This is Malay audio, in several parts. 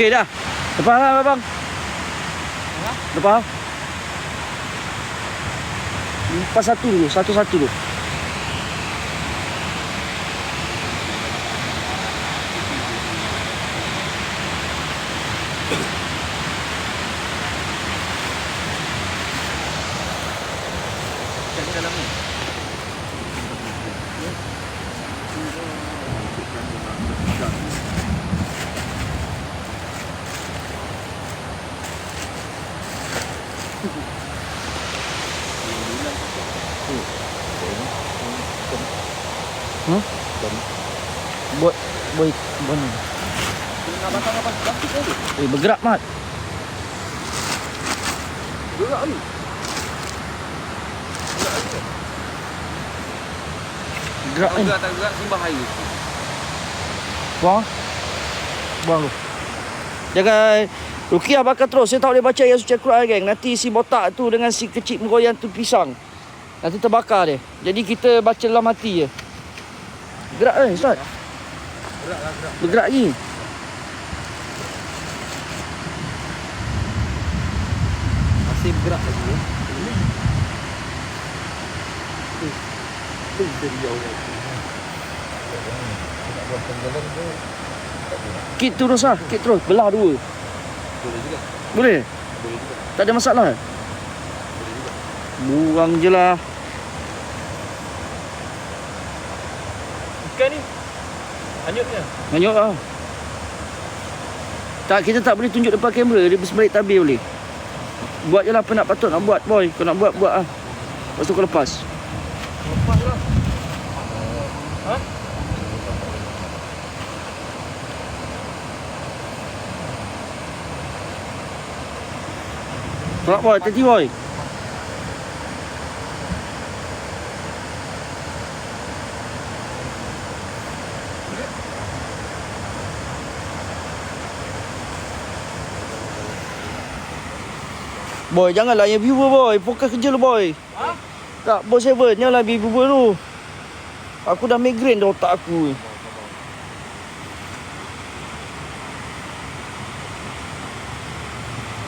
Okey dah. Lepas lah abang. Lepas. Lepas satu dulu, satu-satu dulu. dalam ni. Hmm? Buat boy bon. Tengah basah-basah plastik tadi. Eh bergerak mat. Gerak ni. Gerak ni. Gerak tak gerak simbah air. Buang. Buang lu. Jangan Rukiah bakar terus. Saya tak boleh baca ayat suci Al-Quran geng. Nanti si botak tu dengan si kecil meroyan tu pisang. Nanti terbakar dia. Jadi kita baca dalam hati je. Gerak ni Ustaz. Gerak lah gerak. Bergerak ni. Masih bergerak lagi ya. Itu riau Kit terus lah. Kit terus. Belah dua. Boleh juga. Boleh? Boleh juga. Tak ada masalah. Boleh juga. Buang je lah. Ikan ni. Hanyutnya. Banyak lah. Tak, kita tak boleh tunjuk depan kamera. Dia berbalik tabir boleh. Buat je lah apa nak patut nak buat boy. Kau nak buat, buat lah. Lepas tu kau lepas. Lepas lah. Ha? Tolak boy, hati boy. Boy, janganlah yang viewer boy. Fokus kerja lu boy. Ha? Tak, boy seven. Janganlah viewer tu. Aku dah migraine dah otak aku.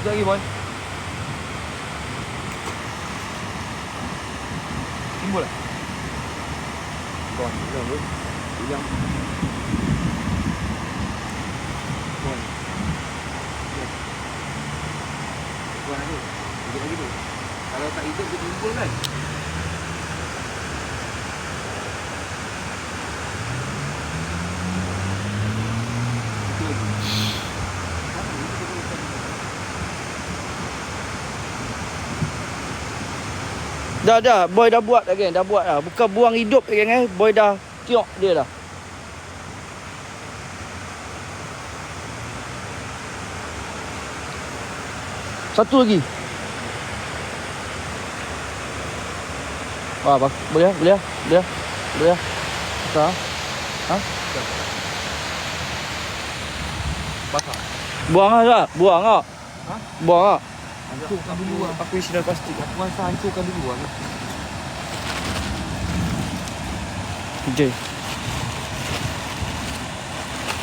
Sekejap lagi boy. Timbul lah. Kau ni pegang bro. Pegang. Kau ni. Pegang. Lagi. Lagi tu. Kalau tak hidup dia timbul kan? Lagi. Dah dah, boy dah buat geng. Dah buat dah. Bukan buang hidup geng eh. Boy dah tiok dia dah. Satu lagi. Wah, bak- boleh ah? Boleh ah? Boleh ah? Boleh ah? Tak ah? Ha? Basah. Buang ah tak? Buang ah. Ha? Buang ah. Hancurkan dulu lah. Aku isi dalam plastik. Aku rasa hancurkan dulu lah. Kerja.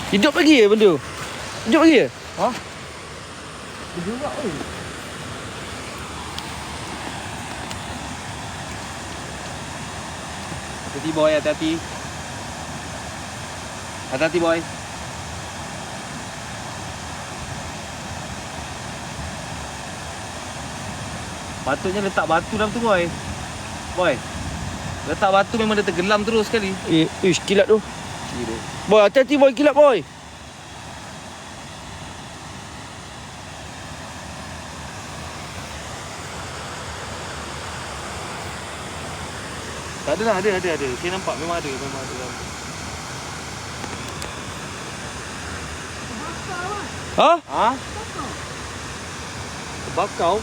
Hidup lagi ya benda? tu? Hidup lagi ya? Ha? Bergerak oi. Hati-hati boy, hati-hati. Hati-hati boy. Patutnya letak batu dalam tu boy. Boy. Letak batu memang dia tenggelam terus sekali. Eh, ish, kilat tu. Gila. Boy, hati-hati boy, kilat boy. Ada lah, ada, ada, ada. Saya nampak memang ada, memang ada. Ha? Ha? Terbakau?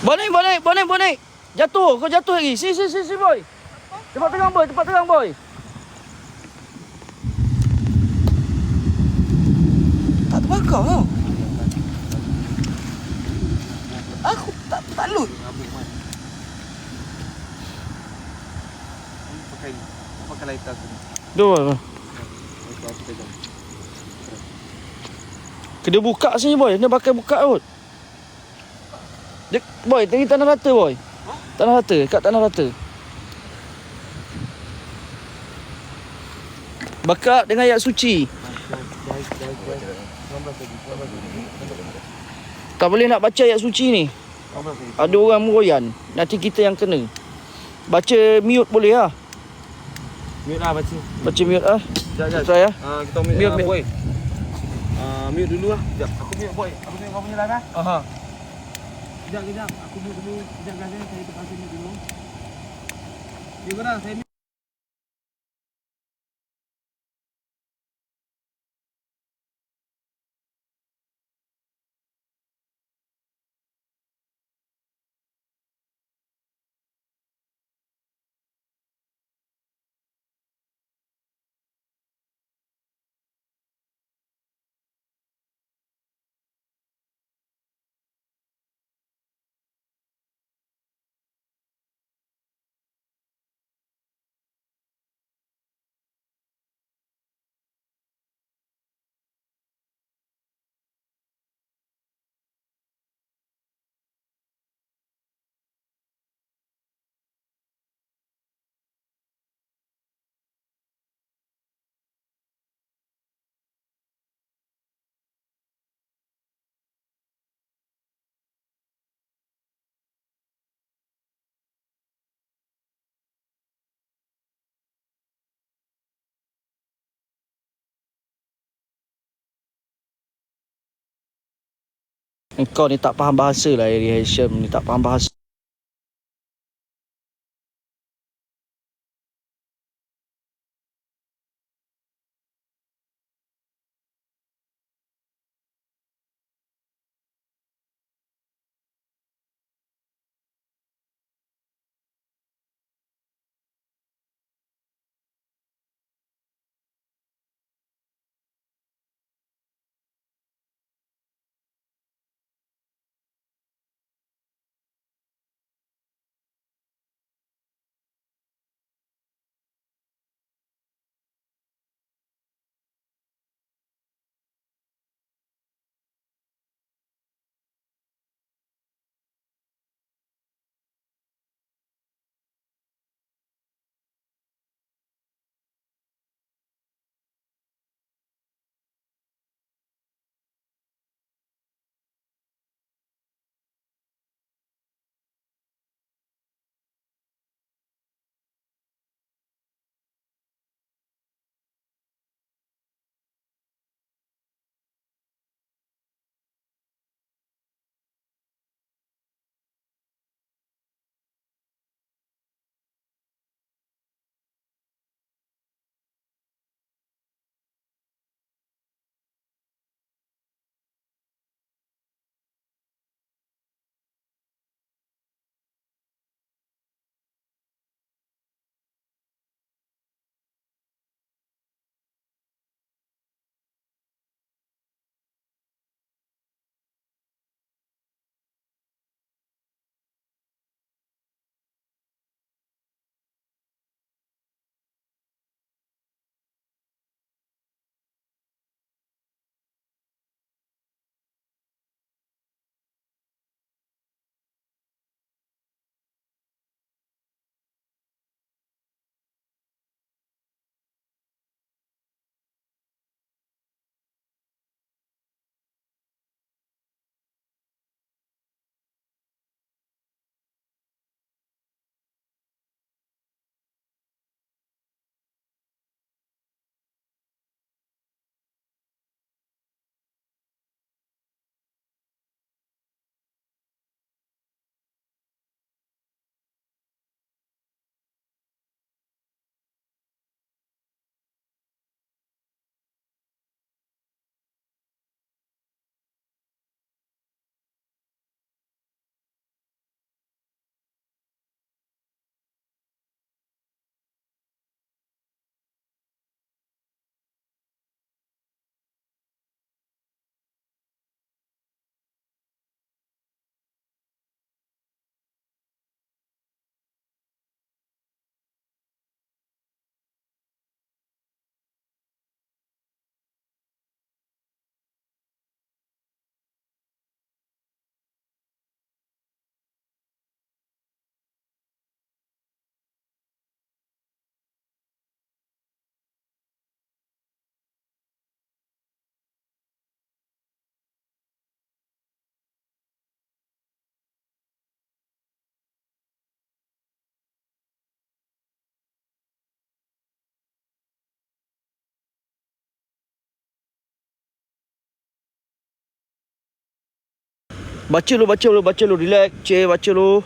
Bonek, bonek, bonek, bonek. Jatuh, kau jatuh lagi. Si, si, si, si boy. Tempat terang boy, tempat terang boy. Tak terbakar tau. Aku tak tak lut. Ngabuk man. Ni pakai ni. Pegang. Kena buka sini boy. Kena pakai buka kot. Boy, tadi tanah rata boy. Tanah rata, kat tanah rata. Bakar dengan ayat suci. Tak boleh nak baca ayat suci ni. Ada orang meroyan. Nanti kita yang kena. Baca mute boleh lah. Mute lah baca. Baca mute lah. Jap, jap. Try lah. Ah, kita mute, Mute, ah, mute. boy. Ah, mute dulu lah. Jap, aku mute boy. Aku mute kau punya live ah. Aha. Kejap, kejap. Aku mute dulu. Kejap guys, eh. saya terpaksa mute dulu. Ya korang, saya mute. Engkau ni tak faham bahasa lah Ari Hashim ni tak faham bahasa. Baca lu, baca lu, baca lu.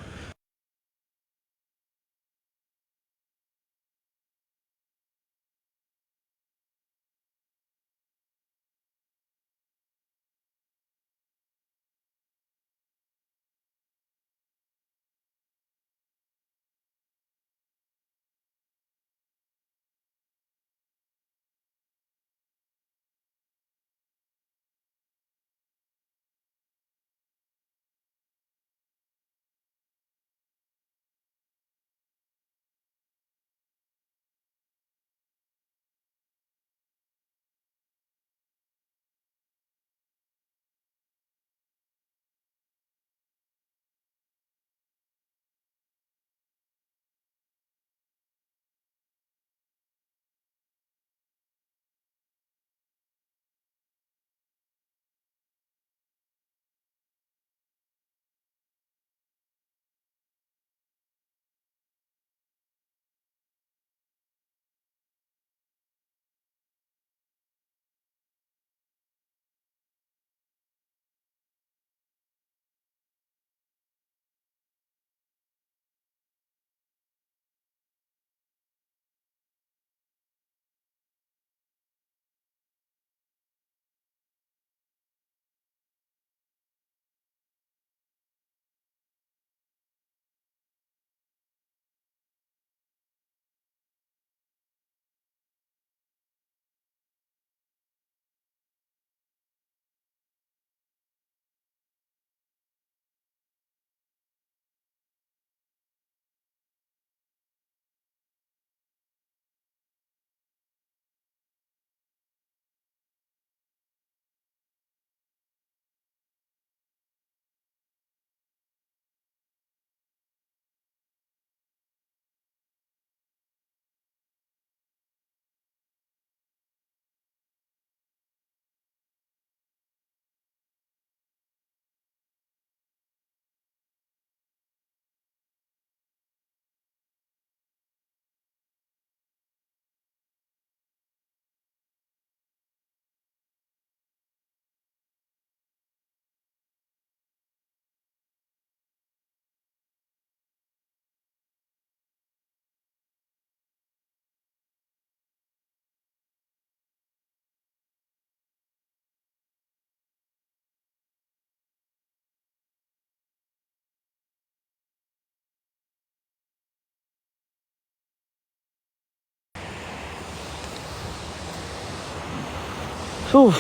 Huh.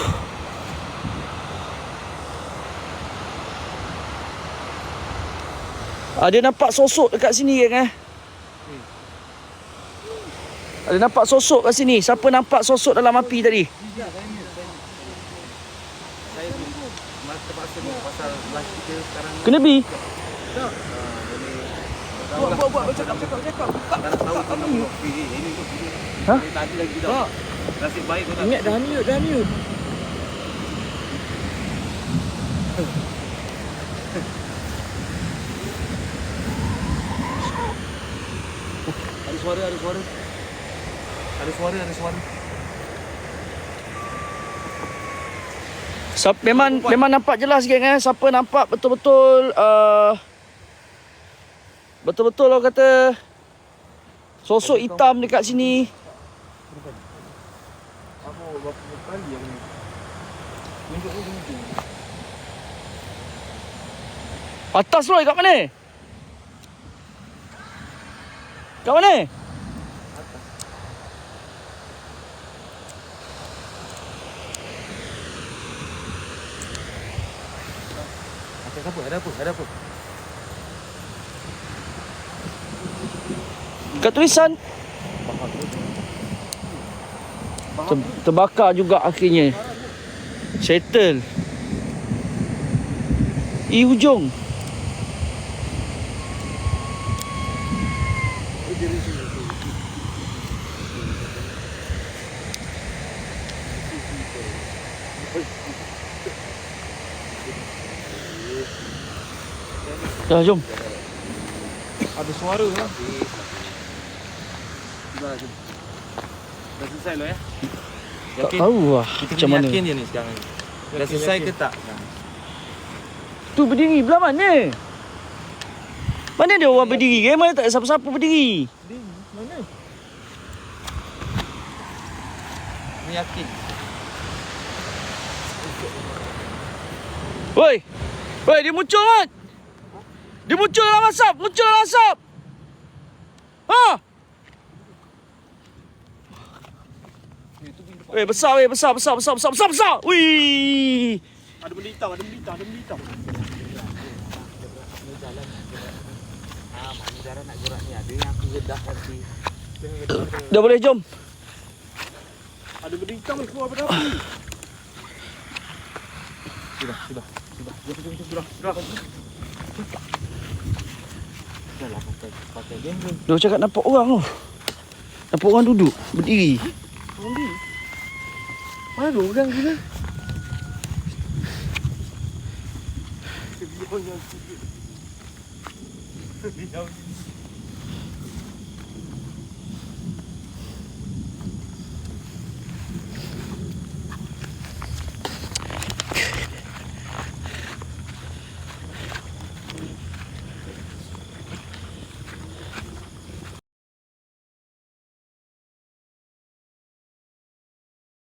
Ada nampak sosok dekat sini geng eh? Ada nampak sosok kat sini. Siapa nampak sosok dalam api tadi? Saya Mas terpaksa ni pasal live kita sekarang ni Kena bi. Buat, buat, buat, cakap, cakap, cakap Tak nak tahu Ha? Tadi lagi tau Nasib baik kau tak Ingat dah mute, dah mute. Ada suara, ada suara Ada suara, ada suara Siapa, memang memang nampak jelas geng eh. Siapa nampak betul-betul uh, betul-betul orang kata sosok hitam dekat sini. Apa, kali yang ni Tunjuk tu tunjuk. Atas Roy kat mana? Kat mana? Ada apa, ada apa, ada apa? Kat tulisan ter, terbakar juga akhirnya. Settle. I hujung. Dah jom. Ada suara lah Dah, jom Dah selesai lo ya Tak tahu lah Kita macam mana. yakin je ni sekarang ni Dah selesai ke tak? Tu berdiri belah mana? Mana ada orang berdiri ke? Mana tak ada siapa-siapa berdiri? Di mana? Ni yakin. Woi. Woi, dia muncul kan? Dia muncul dalam asap, muncul dalam asap. Ha? Weh, besar weh, besar, besar, besar, besar, besar, besar. Wih. Ada benda hitam, ada benda hitam, ada benda hitam. Ah, mana cara nak gerak ni? Ada yang aku redah nanti. Dah boleh jom. Ada benda hitam ni keluar pada api. Sudah, sudah, sudah. Jom, jom, jom, sudah, sudah. Dah lah pakai pakai gembel. Dia cakap nampak orang tu. Nampak orang duduk, berdiri. Mandi. Mana ada orang gila? Dia yang